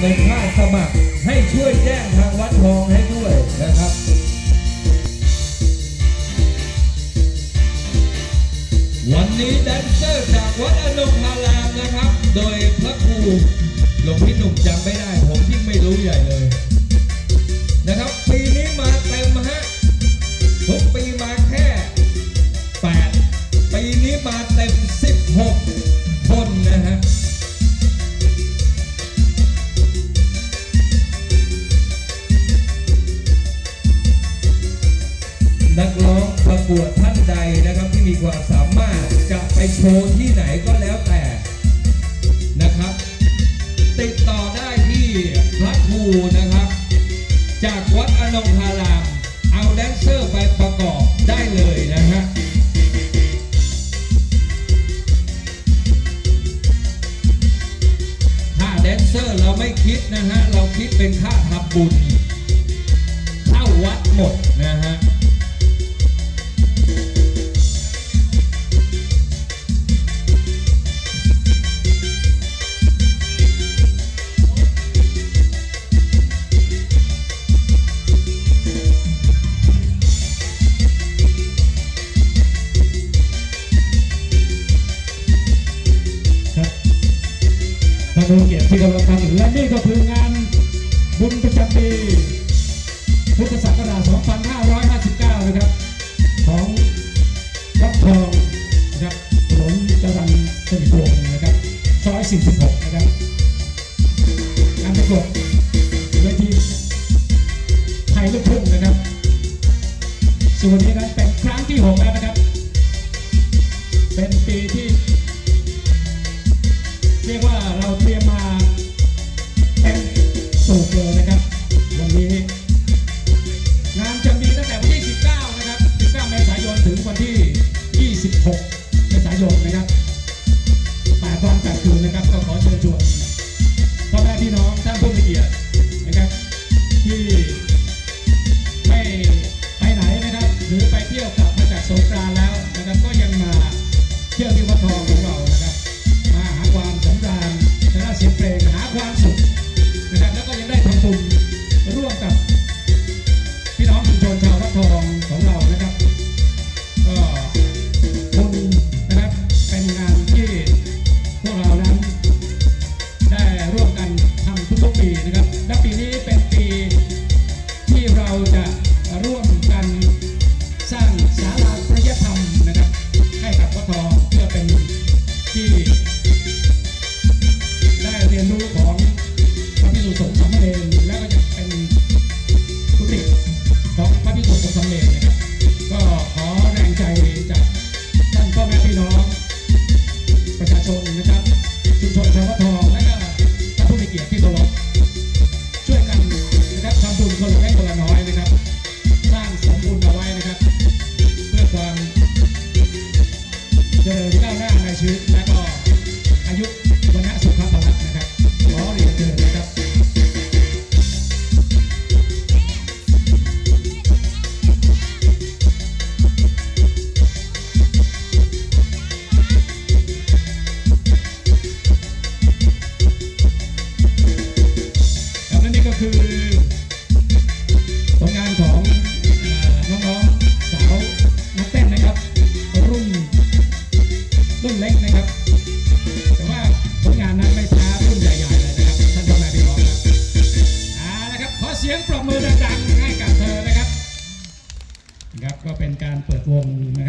เงินค่าสมัครให้ช่วยแจ้งทางวัดทองให้ด้วยนะครับวันนี้แดนเซอร์จากวัดอนงคารามนะครับ โดยพระครูหลวงพี่หนุ่มจำไม่ได้ ผมยิ่งไม่รู้ใหญ่เลย นะครับ ปีนี้มาเต็มฮะทุกปีมาแค่ 8 ปีนี้มาเต็ม16 ความสามารถจะไปโชว์ที่ไหนก็แล้วแต่นะครับ ติดต่อได้ที่พระครูนะครับ จากวัดอนงคาราม เอาแดนเซอร์ไปประกอบได้เลยนะฮะค่าแดนเซอร์เราไม่คิดนะฮะ เราคิดเป็นค่าทำบุญเข้าวัดหมด ผู้เกียรติที่กำลังฟังอยู่และนี่ก็คืองานบุญประจำปี พุทธศักราช 2559 นะครับ ของวัดทองนะครับถนนจรัญสนิทวงศ์นะครับซอย 46 นะครับงานประกวดเวทีไทยลูกทุ่งนะครับส่วนนี้นั้นเป็นครั้งที่ 6 แล้วนะครับ เป็นปีที่ 8วัน8คืนนะครับก็ขอเชิญชวนพ่อแม่พี่น้องท่านผู้มีเกียรตินะครับที่ไม่ไปไหนนะครับ หรือไปเที่ยวกลับมาจากสงกรานต์แล้วนะครับก็ยังมาเที่ยวที่วัดทองของเรานะครับมาหาความสำราญชนะเสียงเพลงหาความสุข ทุ คือผลงานของน้องๆสาวนักเต้นนะครับ รุ่นรุ่นเล็กนะครับ แต่ว่าผลงานนั้นไม่ช้ารุ่นใหญ่ๆเลยนะครับท่านพ่อแม่พี่น้องครับอ่านะครับขอเสียงปรบมือดังๆให้กับเธอนะครับนะครับก็เป็นการเปิดวงนะครับ